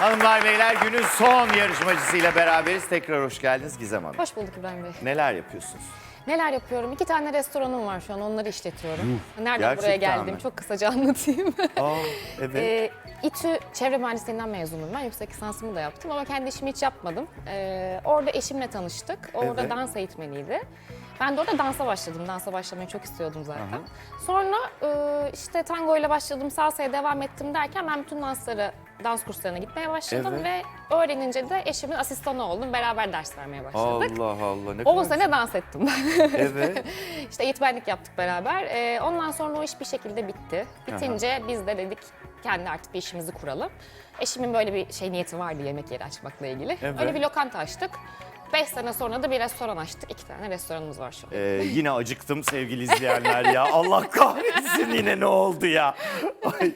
Hanımlar beyler günün son yarışmacısıyla beraberiz. Tekrar hoş geldiniz Gizem Hanım. Hoş bulduk İbrahim Bey. Neler yapıyorsunuz? Neler yapıyorum? İki tane restoranım var şu an. Onları işletiyorum. Nereden buraya gerçekten geldim? mi? Çok kısaca anlatayım. Aa, evet. Ee, İTÜ Çevre Mühendisliğinden mezunum ben. Yüksek lisansımı da yaptım ama kendi işimi hiç yapmadım. Ee, orada eşimle tanıştık. Orada Evet. dans eğitmeniydi. Ben de orada dansa başladım. Dansa başlamayı çok istiyordum zaten. Sonra e, işte tango ile başladım, salsaya devam ettim derken ben bütün dansları, dans kurslarına gitmeye başladım Evet. ve öğrenince de eşimin asistanı oldum. Beraber ders vermeye başladık. Allah Allah ne 10 kadar sene dans ettim ben. Evet. İşte eğitmenlik yaptık beraber. Ee, ondan sonra o iş bir şekilde bitti. Bitince biz de dedik kendi artık bir işimizi kuralım. Eşimin böyle bir şey niyeti vardı yemek yeri açmakla ilgili. Evet. Öyle bir lokanta açtık. 5 sene sonra da bir restoran açtık. İki tane restoranımız var şu an. Ee, yine acıktım sevgili izleyenler ya. Allah kahretsin yine ne oldu ya. Ay,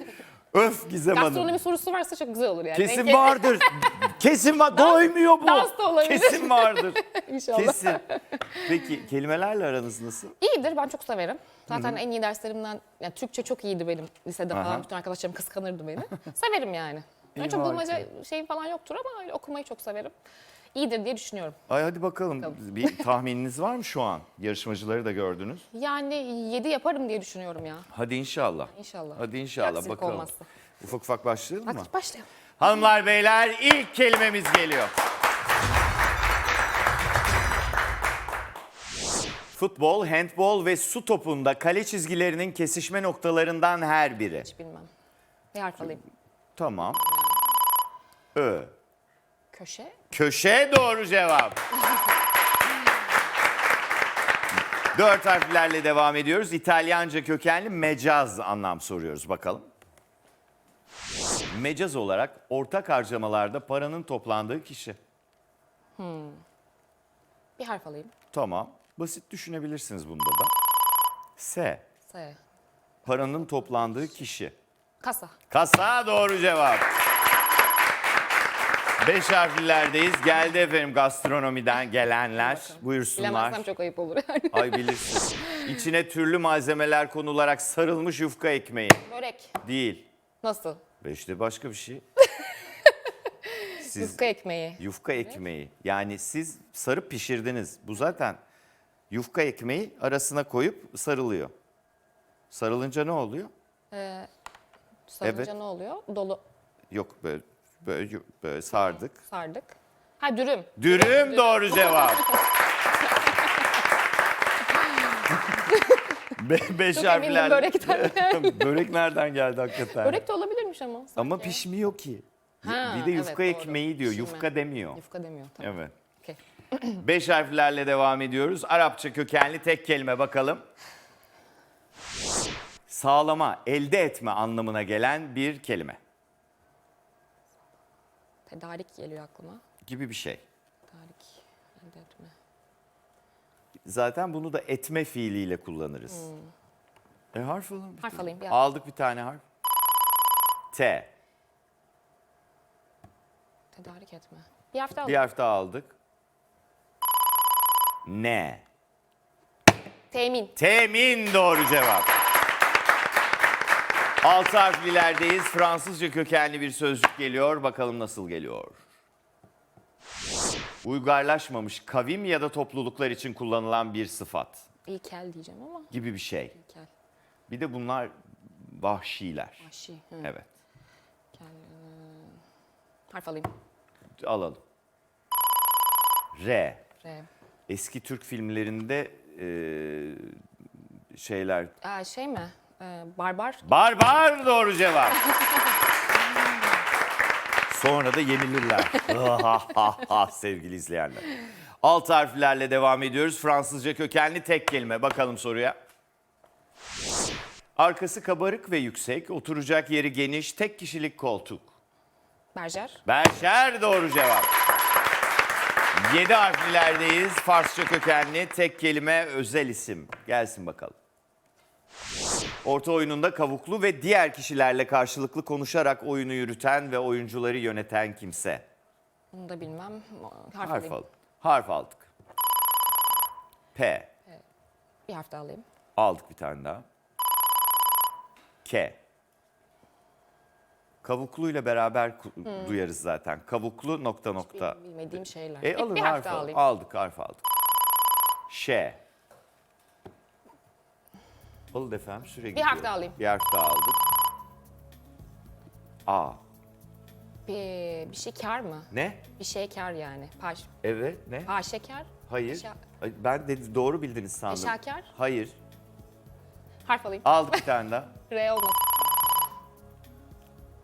öf Gizem Hanım. Gastronomi sorusu varsa çok güzel olur yani. Kesin vardır. Kesin var. Doymuyor bu. dans da olabilir. Kesin vardır. İnşallah. Kesin. Peki kelimelerle aranız nasıl? İyidir ben çok severim. Zaten en iyi derslerimden, yani Türkçe çok iyiydi benim lisede Aha. falan. Bütün arkadaşlarım kıskanırdı beni. severim yani. İyi Öyle çok bulmaca ki. şey falan yoktur ama öyle okumayı çok severim. İyidir diye düşünüyorum. Ay hadi bakalım. Tabii. Bir tahmininiz var mı şu an? Yarışmacıları da gördünüz. Yani 7 yaparım diye düşünüyorum ya. Hadi inşallah. İnşallah. Hadi inşallah Aksilik bakalım. olmazsa. Ufak ufak başlayalım mı? Hadi başlayalım. Hanımlar beyler ilk kelimemiz geliyor. Futbol, handbol ve su topunda kale çizgilerinin kesişme noktalarından her biri. Hiç bilmem. Bir harf alayım. Tamam. Ö. Köşe. Köşe doğru cevap. Dört harflerle devam ediyoruz. İtalyanca kökenli mecaz anlam soruyoruz bakalım. Mecaz olarak ortak harcamalarda paranın toplandığı kişi. Bir harf alayım. Tamam. Basit düşünebilirsiniz bunda da. S. S. Paranın toplandığı kişi. Kasa. Kasa doğru cevap. Beş harflilerdeyiz. Geldi efendim gastronomiden gelenler. Buyursunlar. Bilemezsem çok ayıp olur yani. Ay bilirsin. İçine türlü malzemeler konularak sarılmış yufka ekmeği. Börek. Değil. Nasıl? Ve işte başka bir şey. Siz Yufka ekmeği. yufka ekmeği. Yani siz sarıp pişirdiniz. Bu zaten yufka ekmeği arasına koyup sarılıyor. Sarılınca ne oluyor? Sarınca Evet. ne oluyor? Dolu Yok böyle böyle, böyle sardık. sardık. Ha dürüm. Dürüm doğru cevap. Be beş Çok harfler. börekten. Börek nereden geldi hakikaten? Börek de olabilirmiş ama. Ama sanki. pişmiyor ki. Ha, bir de yufka evet, doğru. ekmeği diyor. Pişirme. Yufka demiyor. Yufka demiyor. Tamam. Evet. Beş harflerle devam ediyoruz. Arapça kökenli tek kelime bakalım. Sağlama, elde etme anlamına gelen bir kelime Tedarik geliyor aklıma. gibi bir şey. Tedarik. Elde etme. Zaten bunu da etme fiiliyle kullanırız. E harf alalım. bir Harf tane. alayım, bir harf. Aldık bir tane harf. T. Tedarik etme. Bir harf daha Bir alayım. harf daha aldık. N. Temin. Temin doğru cevap. Altı harflilerdeyiz. Fransızca kökenli bir sözcük geliyor. Bakalım nasıl geliyor. Uygarlaşmamış kavim ya da topluluklar için kullanılan bir sıfat İlkel diyeceğim ama. gibi bir şey. İlkel. Bir de bunlar vahşiler. Vahşi. Hı. Evet. İlkel, ee, Harf alayım. Alalım. R. R. Eski Türk filmlerinde eee, şeyler. Aa, şey mi? Ee, barbar. Barbar doğru cevap. Sonra da yenilirler. Sevgili izleyenler. Alt harflerle devam ediyoruz. Fransızca kökenli tek kelime. Bakalım soruya. Arkası kabarık ve yüksek, oturacak yeri geniş, tek kişilik koltuk. Berjer. Berşer doğru cevap. Yedi harflilerdeyiz. Farsça kökenli tek kelime özel isim. Gelsin bakalım. Orta oyununda kavuklu ve diğer kişilerle karşılıklı konuşarak oyunu yürüten ve oyuncuları yöneten kimse. Bunu da bilmem. Harf, Harf alayım. al. Harf aldık. P. Bir harf daha alayım. Aldık bir tane daha. K. Kavukluyla beraber ku- duyarız zaten. Kavuklu nokta nokta. Bil- Bilmediğim şeyler. E bir, alın bir harf harf al- alayım. aldık harf aldık. Ş. Alın efendim süre gidiyor. harf daha alayım. Bir harf daha aldık. A. Bir, bir şey kar mı? Ne? Bir şey kar yani. Paş, Evet ne? paşekar. Hayır. Ay, Ben de doğru bildiniz sandım. Eşakar. Hayır. Harf alayım. Aldık bir tane daha. R olmasın.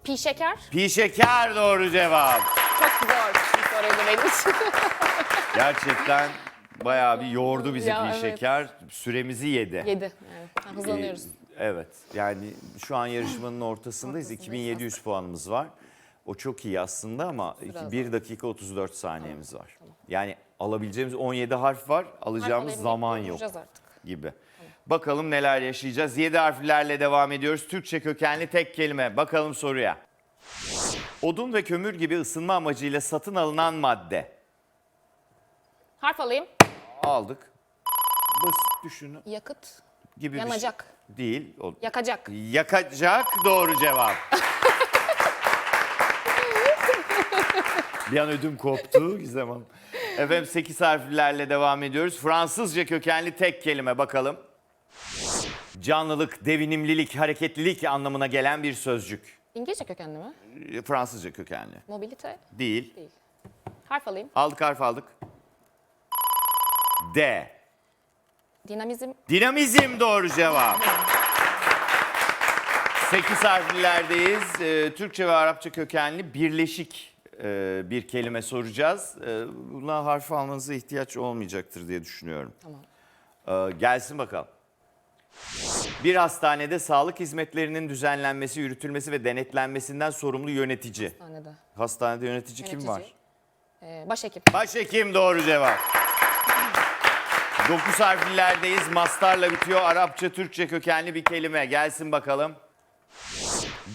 Pi şeker. Pi şeker doğru cevap. Çok zor bir soruydu benim için. Gerçekten bayağı bir yordu bizi Ya, evet. şeker. Süremizi yedi. Yedi. Evet. Ha, hızlanıyoruz. Ee, Evet. Yani şu an yarışmanın ortasındayız. Ortasındayız 2700 puanımız var. O çok iyi aslında ama Biraz 1 dakika 34 saniyemiz var. Yani alabileceğimiz 17 harf var. Alacağımız Harf zaman yok artık. gibi. Bakalım neler yaşayacağız. 7 harflerle devam ediyoruz. Türkçe kökenli tek kelime. Bakalım soruya. Odun ve kömür gibi ısınma amacıyla satın alınan madde. Harf alayım. Aldık. Basit düşünün Yakıt. gibi bir şey. Yanacak. Değil. O- Yakacak. Yakacak doğru cevap. bir an ödüm koptu Gizem Hanım. Efendim 8 harflerle devam ediyoruz. Fransızca kökenli tek kelime bakalım. Canlılık, devinimlilik, hareketlilik anlamına gelen bir sözcük. İngilizce kökenli mi? Ee, Fransızca kökenli. Mobilite. Değil. Değil. Harf alayım. Aldık harf aldık. D. Dinamizm. Dinamizm doğru cevap. 8 harflerdeyiz. Ee, Türkçe ve Arapça kökenli birleşik e, bir kelime soracağız. Ee, buna harf almanıza ihtiyaç olmayacaktır diye düşünüyorum. Tamam. Ee, gelsin bakalım. Bir hastanede sağlık hizmetlerinin düzenlenmesi, yürütülmesi ve denetlenmesinden sorumlu yönetici. Hastanede. Hastanede yönetici, kim Yönetici. var? Ee, başhekim. Başhekim doğru cevap. 9 harflerdeyiz. Mastarla bitiyor. Arapça, Türkçe kökenli bir kelime. Gelsin bakalım.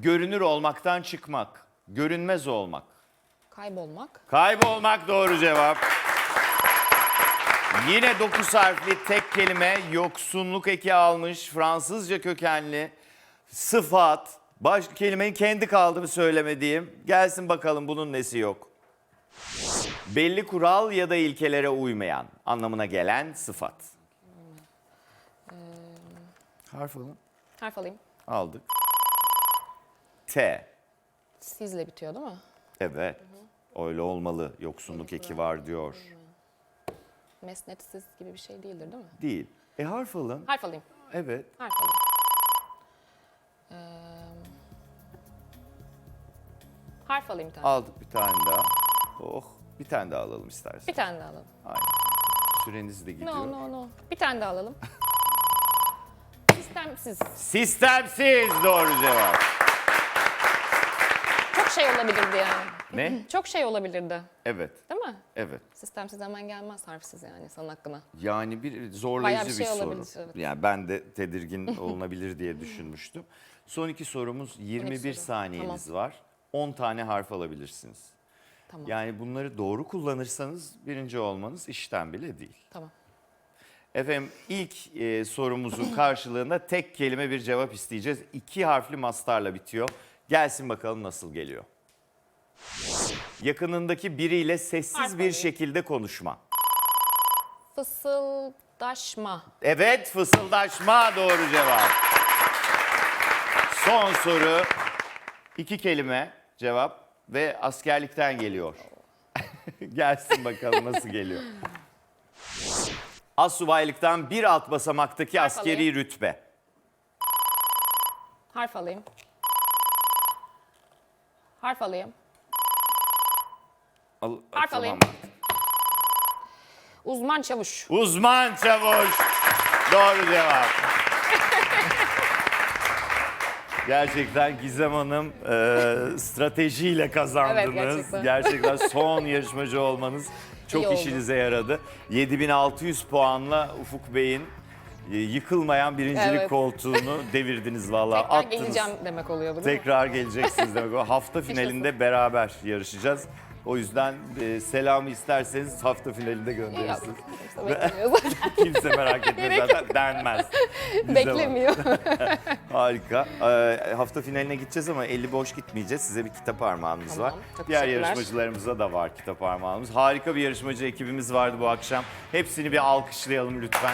Görünür olmaktan çıkmak. Görünmez olmak. Kaybolmak. Kaybolmak doğru cevap. Yine 9 harfli tek kelime yoksunluk eki almış. Fransızca kökenli sıfat. Baş kelimenin kendi kaldı mı söylemediğim. Gelsin bakalım bunun nesi yok. Belli kural ya da ilkelere uymayan anlamına gelen sıfat. Harf alın. Harf alayım. Aldık. T. Sizle bitiyor değil mi? Evet. Öyle olmalı. Yoksunluk eki var diyor. Mesnetsiz gibi bir şey değildir değil mi? Değil. E harf alın. Harf alayım. Evet. Harf alayım. Ee, harf alayım bir tane. Aldık bir tane daha. Oh. Bir tane daha alalım istersen. Bir tane daha alalım. Aynen. Süreniz de gidiyor. No no no. Bir tane daha alalım. Sistemsiz. Sistemsiz doğru cevap. Çok şey olabilirdi yani. Ne? Çok şey olabilirdi. Evet. Değil mi? Evet. Sistemsiz hemen gelmez harfsiz yani sana hakkına. Yani bir Bayağı zorlayıcı bir bir, şey soru. olabilir, evet. Yani ben de tedirgin olunabilir diye düşünmüştüm. Son iki sorumuz 21 soru. saniyeniz var. 10 tane harf alabilirsiniz. Tamam. Yani bunları doğru kullanırsanız birinci olmanız işten bile değil. Tamam. Efendim ilk e, sorumuzun karşılığında tek kelime bir cevap isteyeceğiz. İki harfli mastarla bitiyor. Gelsin bakalım nasıl geliyor. Yakınındaki biriyle sessiz Harf bir alayım. şekilde konuşma. Fısıldaşma. Evet fısıldaşma doğru cevap. Son soru. iki kelime cevap ve askerlikten geliyor. Gelsin bakalım nasıl geliyor. Assubaylıktan bir alt basamaktaki Harf askeri alayım. rütbe. Harf alayım. Harf alayım. Al- Harf alayım. Uzman çavuş. Uzman çavuş. Doğru cevap. Gerçekten Gizem Hanım e, stratejiyle kazandınız. Evet, gerçekten. gerçekten son yarışmacı olmanız çok İyi oldu. işinize yaradı. 7600 puanla Ufuk Bey'in e, yıkılmayan birincilik Evet. koltuğunu devirdiniz vallahi. Tekrar Attınız. geleceğim demek oluyordu değil mi? Tekrar geleceksiniz demek. Hafta finalinde beraber yarışacağız. O yüzden e, selamı isterseniz hafta finalinde gönderirsiniz. Kimse beklemiyor zaten. Kimse merak etmez zaten denmez. Var. Beklemiyor. Harika. Ee, hafta finaline gideceğiz ama eli boş gitmeyeceğiz. Size bir kitap armağanımız Tamam, var. çok Diğer teşekkürler. yarışmacılarımıza da var kitap armağanımız. Harika bir yarışmacı ekibimiz vardı bu akşam. Hepsini bir alkışlayalım lütfen.